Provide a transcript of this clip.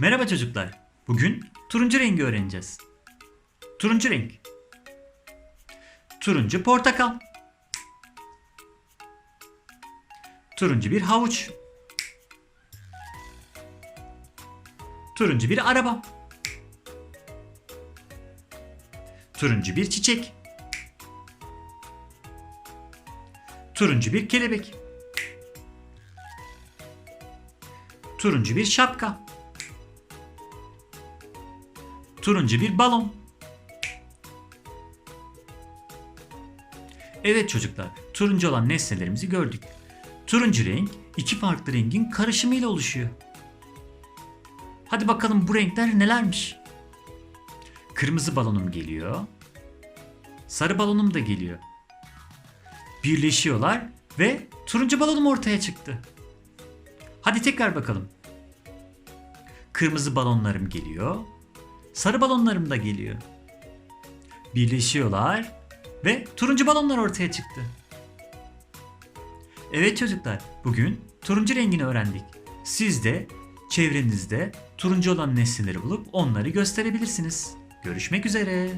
Merhaba çocuklar. Bugün turuncu rengi öğreneceğiz. Turuncu renk. Turuncu portakal. Turuncu bir havuç. Turuncu bir araba. Turuncu bir çiçek. Turuncu bir kelebek. Turuncu bir şapka. Turuncu bir balon. Evet çocuklar, turuncu olan nesnelerimizi gördük. Turuncu renk iki farklı rengin karışımıyla oluşuyor. Hadi bakalım bu renkler nelermiş? Kırmızı balonum geliyor. Sarı balonum da geliyor. Birleşiyorlar ve turuncu balonum ortaya çıktı. Hadi tekrar bakalım. Kırmızı balonlarım geliyor. Sarı balonlarım da geliyor. Birleşiyorlar ve turuncu balonlar ortaya çıktı. Evet çocuklar, bugün turuncu rengini öğrendik. Siz de çevrenizde turuncu olan nesneleri bulup onları gösterebilirsiniz. Görüşmek üzere.